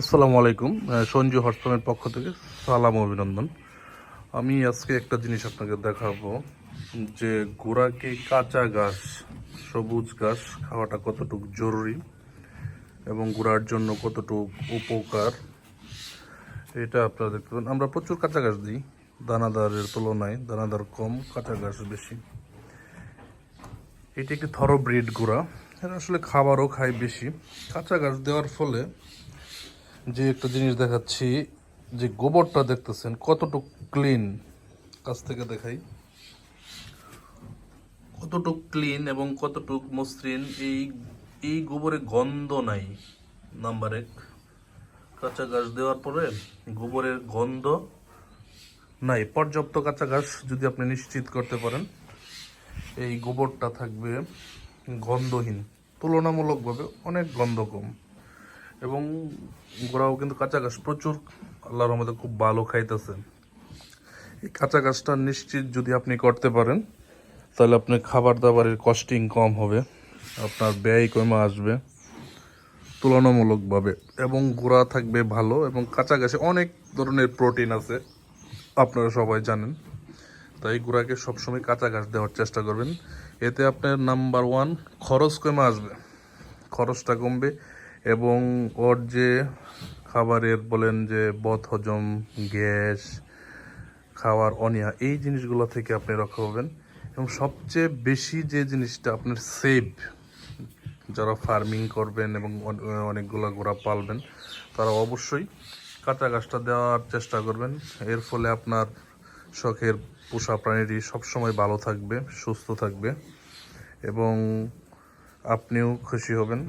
আসসালামু আলাইকুম। সঞ্জু হটফার্মের পক্ষ থেকে সালাম অভিনন্দন। আমি আজকে একটা জিনিস আপনাকে দেখাবো যে গোড়াকে কাঁচা ঘাস, সবুজ ঘাস খাওয়াটা কতটুকু জরুরি এবং গোড়ার জন্য কতটুকু উপকার, এটা আপনারা দেখতে পাবেন আমরা প্রচুর কাঁচা ঘাস দিই, দানাদারের তুলনায় দানাদার কম, কাঁচা ঘাস বেশি। এটি একটি থরোব্রিড গোড়া। এরা আসলে খাবারও খায় বেশি। কাঁচা ঘাস দেওয়ার ফলে যে একটা জিনিস দেখাচ্ছি, যে গোবরটা দেখতেছেন, কতটুক ক্লিন কাছ থেকে দেখাই। কতটুক ক্লিন এবং কতটুক মসৃণ, এই এই গোবরে গন্ধ নাই। নাম্বার এক, কাঁচা ঘাস দেওয়ার পরে গোবরের গন্ধ নাই। পর্যাপ্ত কাঁচা ঘাস যদি আপনি নিশ্চিত করতে পারেন, এই গোবরটা থাকবে গন্ধহীন। তুলনামূলকভাবে অনেক গন্ধ কম। এবং গোড়াও কিন্তু কাঁচা ঘাস প্রচুর। আল্লাহর আমাদের খুব ভালো খাইতেছে। এই কাঁচা ঘাসটা নিশ্চিত যদি আপনি করতে পারেন, তাহলে আপনার খাবার দাবারের কস্টিং কম হবে, আপনার ব্যয় কমে আসবে, তুলনামূলকভাবে, এবং গোড়া থাকবে ভালো, এবং কাঁচা ঘাসে অনেক ধরনের প্রোটিন আছে, আপনারা সবাই জানেন। তাই গুঁড়াকে সবসময় কাঁচা ঘাস দেওয়ার চেষ্টা করবেন। এতে আপনার নাম্বার ওয়ান খরচ কমে আসবে। খরচটা কমবে এবং ওর যে খাবারের বলেন যে বদ হজম গ্যাস, খাওয়ার অনিয়া এই জিনিসগুলো থেকে আপনি রক্ষা পাবেন। এবং সবচেয়ে বেশি যে জিনিসটা আপনার সেভ, যারা ফার্মিং করবেন এবং অনেকগুলো গোড়া পালবেন, তারা অবশ্যই কাঁচা গাছটা দেওয়ার চেষ্টা করবেন। এর ফলে আপনার শখের পোষা প্রাণীটি সবসময় ভালো থাকবে, সুস্থ থাকবে এবং আপনিও খুশি হবেন।